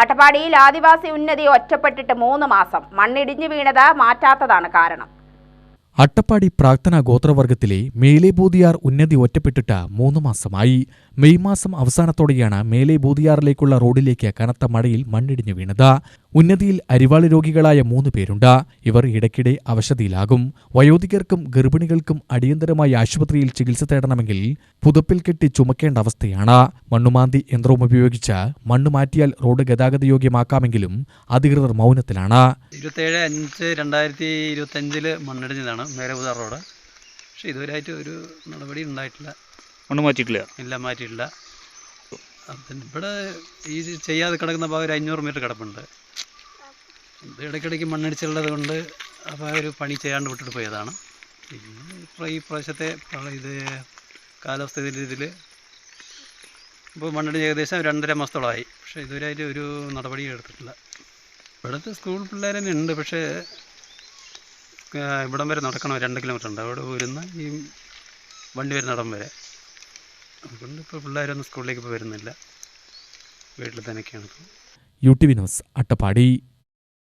അട്ടപ്പാടിയിൽ ആദിവാസി ഉന്നതി ഒറ്റപ്പെട്ടിട്ട് മൂന്ന് മാസം മണ്ണിടിഞ്ഞു വീണത് മാറ്റാത്തതാണ് കാരണം. അട്ടപ്പാടി പ്രാക്തന ഗോത്രവർഗത്തിലെ മേലെ ബൂതിയാർ ഉന്നതി ഒറ്റപ്പെട്ടിട്ട് മൂന്ന് മാസമായി. മെയ് മാസം അവസാനത്തോടെയാണ് മേലെ ബൂതിയാറിലേക്കുള്ള റോഡിലേക്ക് കനത്ത മഴയിൽ മണ്ണിടിഞ്ഞു വീണത്. ഉന്നതിയിൽ അരിവാളി രോഗികളായ മൂന്ന് പേരുണ്ട്. ഇവർ ഇടയ്ക്കിടെ അവശതിയിലാകും. വയോധികർക്കും ഗർഭിണികൾക്കും അടിയന്തരമായി ആശുപത്രിയിൽ ചികിത്സ തേടണമെങ്കിൽ പുതപ്പിൽ കെട്ടി ചുമക്കേണ്ട അവസ്ഥയാണ്. മണ്ണുമാന്തി യന്ത്രവും ഉപയോഗിച്ച് മണ്ണ് മാറ്റിയാൽ റോഡ് ഗതാഗത യോഗ്യമാക്കാമെങ്കിലും അധികൃതർ മൗനത്തിലാണ്. ഇരുപത്തേഴ് അഞ്ച് രണ്ടായിരത്തി ഇരുപത്തഞ്ചിൽ മണ്ണിടിഞ്ഞതാണ് മേലെ റോഡ്. പക്ഷേ ഇതുവരെയായിട്ട് ഒരു നടപടി ഉണ്ടായിട്ടില്ല. മണ്ണ് മാറ്റിയിട്ടില്ല. ഇല്ല മാറ്റിയിട്ടില്ല. ഇവിടെ ഈ ചെയ്യാതെ കിടക്കുന്ന ഭാഗം ഒരു അഞ്ഞൂറ് മീറ്റർ കിടപ്പുണ്ട്. ഇത് ഇടയ്ക്കിടയ്ക്ക് മണ്ണിടിച്ചുള്ളത് കൊണ്ട് അപ്പോൾ ഒരു പണി ചെയ്യാണ്ട് വിട്ടിട്ട് പോയതാണ്. പിന്നെ ഇപ്പോൾ ഈ പ്രാവശ്യത്തെ ഇത് കാലാവസ്ഥ ഇതിൽ ഇപ്പോൾ മണ്ണിടിഞ്ഞ് ഏകദേശം രണ്ടര മാസത്തോളമായി. പക്ഷേ ഇതുവരെ അതിൽ ഒരു നടപടിയും എടുത്തിട്ടില്ല. ഇവിടുത്തെ സ്കൂൾ പിള്ളേർ തന്നെ ഉണ്ട്. പക്ഷേ ഇവിടം വരെ നടക്കണം? രണ്ട് കിലോമീറ്റർ ഉണ്ട്. അവിടെ വരുന്ന ഈ വണ്ടി വരുന്ന ഇടം വരെ. അതുകൊണ്ട് ഇപ്പോൾ പിള്ളേരൊന്നും സ്കൂളിലേക്ക് ഇപ്പോൾ വരുന്നില്ല. വീട്ടിൽ തന്നെയൊക്കെയാണ് യു ടി വിനോസ് അട്ടപ്പാടി.